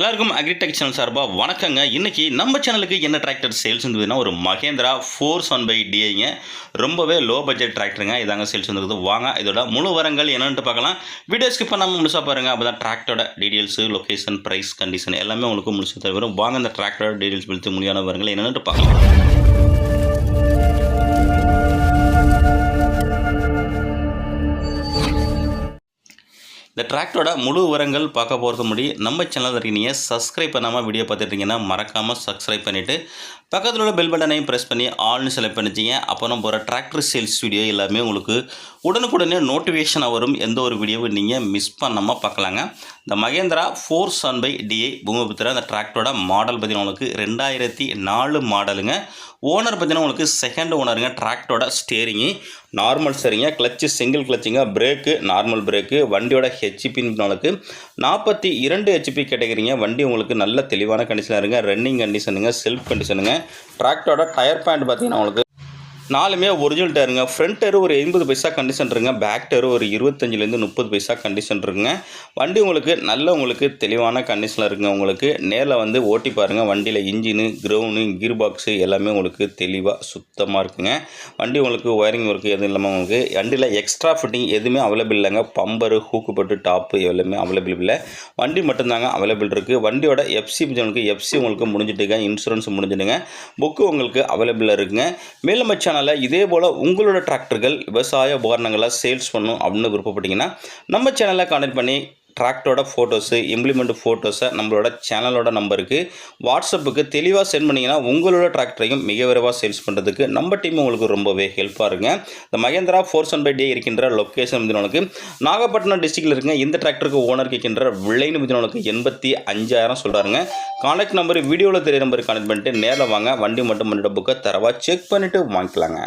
எல்லாருக்கும் agritech channel சார்பாக வணக்கங்க. இன்றைக்கி நம்ம சேனலுக்கு என்ன டிராக்டர் சேல்ஸ் இருந்ததுன்னா ஒரு மகேந்திரா ஃபோர் ஒன் பை டிஐங்க ரொம்பவே லோ பட்ஜெட் டிராக்டருங்க இதாங்க சேல்ஸ் வந்துருக்குது. வாங்க இதோட முழு வரங்கள் என்னென்னு பார்க்கலாம். வீடியோ ஸ்கிப் பண்ணாமல் முழுசாக பாருங்கள் அப்போ தான் டிராக்டரோட டீடெயில்ஸு லொகேஷன் ப்ரைஸ் கண்டிஷன் எல்லாமே உங்களுக்கு முழுசாக தவிர வாங்க இந்த டிராக்டரோட டீடெயில்ஸ் பற்றி முடியான வரங்கள் என்னென்னு பார்க்கலாம். இந்த டிராக்டரோட முழு விவரங்கள் பார்க்க போகிறது முடி நம்ம சேனல் இருக்கீங்க சப்ஸ்கிரைப் பண்ணாமல் வீடியோ பார்த்துட்டீங்கன்னா மறக்காமல் சப்ஸ்கிரைப் பண்ணிவிட்டு பக்கத்தில் உள்ள பெல் பட்டனையும் ப்ரெஸ் பண்ணி ஆல்னு செலக்ட் பண்ணிச்சிங்க அப்புறம் போகிற டிராக்டர் சேல்ஸ் வீடியோ எல்லாமே உங்களுக்கு உடனுக்குடனே நோட்டிஃபிகேஷனாக வரும். எந்த ஒரு வீடியோவும் நீங்கள் மிஸ் பண்ணாமல் பார்க்கலாங்க. இந்த Mahindra four seven five DI Bhoomiputra அந்த டிராக்டரோட மாடல் பார்த்தீங்கன்னா உங்களுக்கு ரெண்டாயிரத்தி நாலு மாடலுங்க ஓனர் பார்த்தீங்கன்னா உங்களுக்கு செகண்ட் ஓனருங்க டிராக்டரோட ஸ்டேரிங்கு நார்மல் சரிங்க கிளச்சு சிங்கிள் கிளச்சுங்க பிரேக்கு நார்மல் பிரேக்கு வண்டியோட ஹெச்பின்னு உங்களுக்கு நாற்பத்தி இரண்டு ஹெச்பி கேட்டகிரிங்க. வண்டி உங்களுக்கு நல்ல தெளிவான கண்டிஷனாக இருங்க. ரன்னிங் கண்டிஷனுங்க செல்ஃப் கண்டிஷனுங்க டிராக்டரோட டயர் பேண்ட் பார்த்தீங்கன்னா உங்களுக்கு நாலுமே ஒரிஜினல் டயருங்க ஃப்ரண்ட் டயர் ஒரு எண்பது பைசா கண்டிஷன் இருங்க. பேக் டயர் ஒரு இருபத்தஞ்சிலேருந்து முப்பது பைசா கண்டிஷன் இருக்குங்க வண்டி உங்களுக்கு நல்ல உங்களுக்கு தெளிவான கண்டிஷனில் இருக்குங்க உங்களுக்கு. நேரில் வந்து ஓட்டி பாருங்கள் வண்டியில் இன்ஜினு க்ரௌனு கீர் பாக்ஸு எல்லாமே உங்களுக்கு தெளிவாக சுத்தமாக இருக்குங்க. வண்டி உங்களுக்கு ஒயரிங் ஒர்க்கு எதுவும் இல்லாமல் உங்களுக்கு வண்டியில் எக்ஸ்ட்ரா ஃபிட்டிங் எதுவுமே அவைலபிள் இல்லைங்க. பம்பரு ஹூக்கு பட்டு டாப்பு எல்லாமே அவைலபிள் இல்லை. வண்டி மட்டும்தாங்க அவைலபிள் இருக்குது வண்டியோட எஃப்சி உங்களுக்கு எஃப்சி உங்களுக்கு முடிஞ்சிட்டுங்க. இன்சூரன்ஸ் முடிஞ்சிடுங்க. புக்கு உங்களுக்கு அவைலபிளாக இருக்குங்க. மேலும் சேனல் அதனால் இதே போல் உங்களோட டிராக்டர்கள் விவசாய உபகரணங்களை சேல்ஸ் பண்ணும் அப்படின்னு விருப்பப்பட்டீங்கன்னா நம்ம சேனலை கனெக்ட் பண்ணி டிராக்டரோட ஃபோட்டோஸு இம்ப்ளிமெண்ட் ஃபோட்டோஸை நம்மளோட சேனலோட நம்பருக்கு வாட்ஸ்அப்புக்கு தெளிவாக சென்ட் பண்ணிங்கன்னா உங்களோட டிராக்டரையும் மிக விரைவாக சேல்ஸ் பண்ணுறதுக்கு நம்ம டீம் உங்களுக்கு ரொம்பவே ஹெல்ப்பாக இருங்க இந்த மகேந்திரா ஃபோர் ஒன் பை டே இருக்கின்ற லொக்கேஷன் வந்து உங்களுக்கு நாகப்பட்டினம் டிஸ்ட்ரிக்டில் இருக்குங்க இந்த டிராக்டருக்கு ஓனர் கேட்கின்ற விலைன்னு வந்து உங்களுக்கு எண்பத்தி அஞ்சாயிரம் சொல்கிறாருங்க கான்டாக்ட் நம்பர் வீடியோவில் தெரிய நம்பருக்கு கனெக்ட் பண்ணிட்டு நேரில் வாங்க. வண்டி மட்டும் பண்ணிட்டு புக்கை தரவா செக் பண்ணிவிட்டு வாங்கிக்கலாங்க.